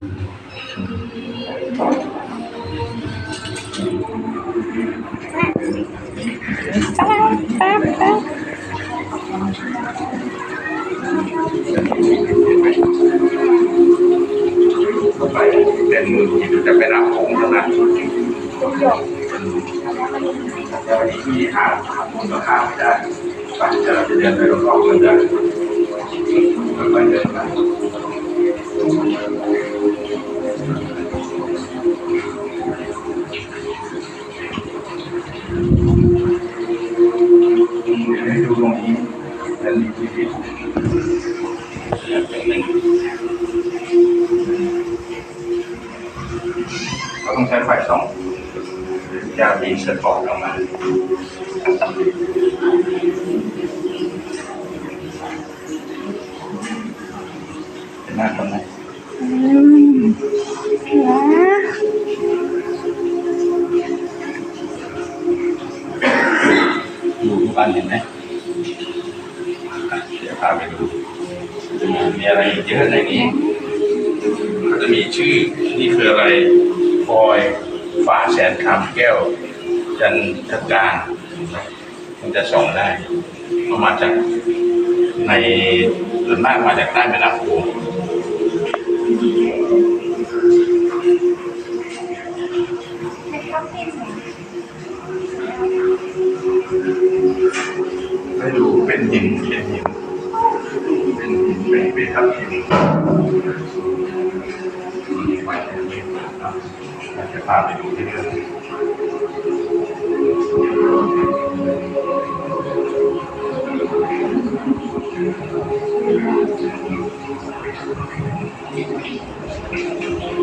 ไปเป็นจะไปรับของเท่านั้นแต่วันนี้ที่หามูลค่าไม่ได้ปัจจัยจะเดินไปรอบๆกันได้ค่อยๆเดินไป เราต้องใช้ไฟส่องยาบีสปอร์ตออกมาเห็นหน้าคนไหมอืมนะดูทุกอันเห็นไหมเดี๋ยวพาไปดูมีอะไรเยอะในนี้ก็จะมีชื่อนี่คืออะไร ฟอยฟ้าแสนคำแก้ว จันทการมันจะส่องได้ก็มาจากในส่วนมากมาจากใต้แม่น้ำโขง อยากจะพาไปดูที่เรื่อง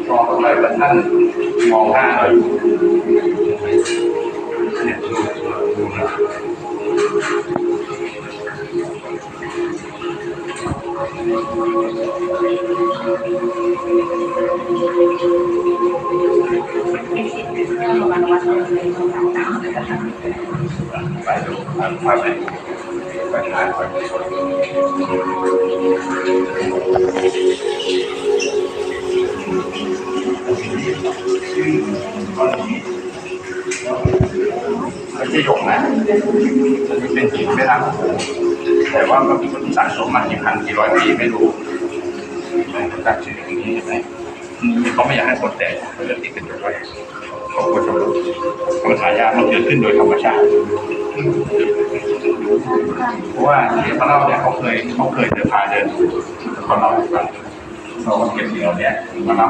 มองเข้าไปว่าท่านมองหน้าเราอยู่เนี่ยดูดูนะ ไปดูพาพา ไม่ใช่หยกนะมันเป็นหินไม่รักแต่ว่ามันสะสมมากี่พันกี่ร้อยปีไม่รู้มันตั้งชื่ออย่างนี้ใช่ไหมเขาไม่อยากให้คนแตกเขาเลือกติดกันไว้เขาควรจะรู้คนหายามันเกิดขึ้นโดยธรรมชาติเพราะว่าที่เขาเล่าเนี่ยเขาเคยเขาเคยเดินพาเดินเขาเล่าให้ฟังเราก็เก็บสิ่งเหล่านี้มาเล่า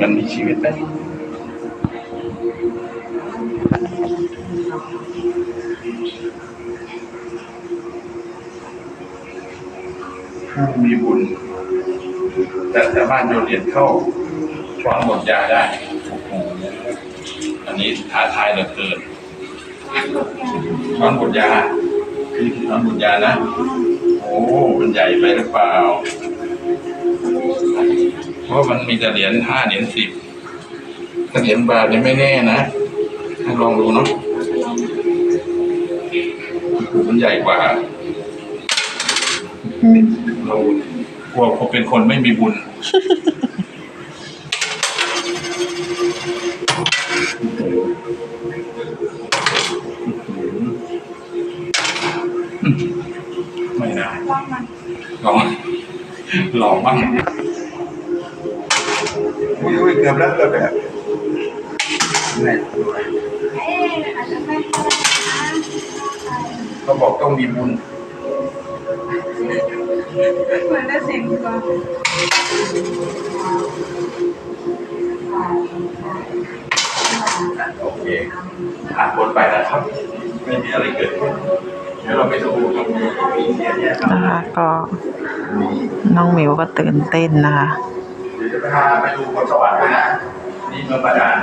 มันมีชีวิตไหมผู้มีบุญแต่สามารถโยนเหรียญเข้าช้อนหมดยาได้ อันนี้ท้าทายเหลือเกินช้อนหมดยาคือช้อนหมดยานะ โอ้มันใหญ่ไปหรือเปล่า ราะมันมีแต่เหรียญห้าเหรียญสิบถ้าเหรียญบาทเนี่ยไม่แน่นะลองดูเนาะมันใหญ่กว่าเรากลัวเขาเป็นคนไม่มีบุญไม่ได้ว่างมันลองลองบ้าง อุ้ยอุ้ยเกือบแล้วเกือบแล้วเอ๊ะอาจจะไม่ค่อยนะเขาบอกต้องมีบุญอเหมือนได้เสียงกลองโอเคผ่านพ้นไปแล้วครับ ไม่มีอะไรเกิดขึ้นเดี๋ยวเราไปดูครับมีเสียเนี่ยครับนะคะก็น้องหมิวก็ตื่นเต้นนะคะ พาไปดูบนสวรรค์ด้วยนะ นี่เมืองบาดาล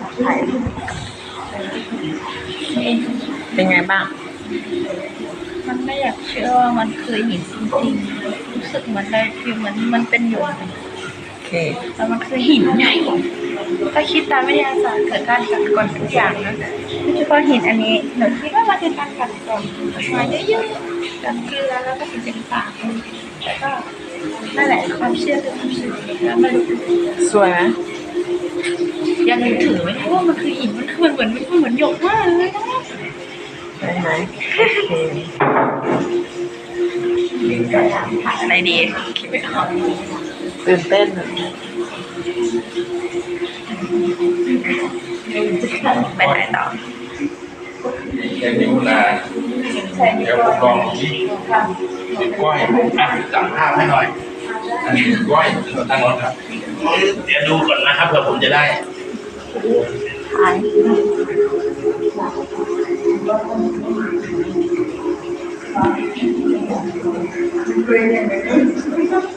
โอเคเป็นไงบ้าง มันไม่อยากเชื่อว่ามันคือหินจริงๆรู้สึกเหมือนได้ฟีลเหมือนมันเป็นหยกโอเค แล้วมันคือหินใหญ่ ถ้าคิดตามวิทยาศาสตร์เกิดการกัดกร่อนทุกอย่างนะโดยเฉพาะหินอันนี้หนูคิดว่ามันคือการกัดกร่อนมาเยอะๆกันเกลือแล้วก็ถึงเป็นปากแต่ก็นั่นแหละความเชื่อคือความเชื่อแล้วม่รู้สวยไหมยังถือไม่ได้ว่ามันคือหินมันคือมันเหมือนมันเหมือนหยกมากเลยนะได้ไหมอะไรดี คิดไม่ออกตื่นเต้นอะ ไปไหนต่อเดี๋ยวนิ้วนาเดี๋ยวผมลองที่นิ้วก้อยอะจับภาพให้หน่อยอันนี้ก้อยตั้งรถครับ เดี๋ยวดูก่อนนะครับเผื่อผมจะได้ถ่า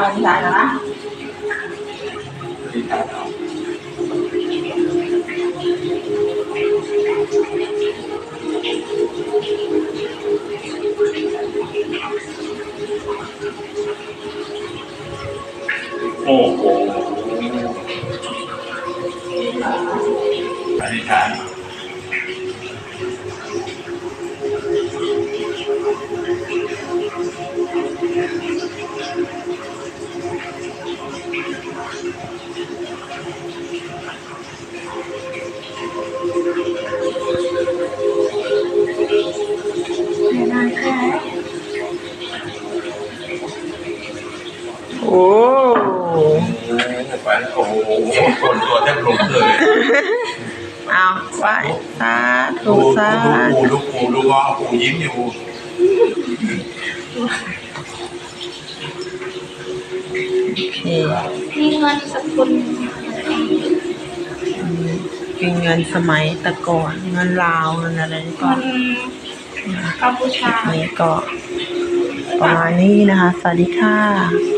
เดี๋ยวถ่ายแล้วนะโอ้โหอธิษฐาน ไปโอ้โหคนตัวแทบลงเลยเอาไหว้สาธุดูสาดูธุปูดูกปูดูงอปูยิ้มอยู่มีเงินสกุลเป็นเงินสมัยตะก่อนเงินลาวเงินอะไรก่อนกัมพูชานี้ก็ประมาณนี้นะคะ สวัสดีค่ะ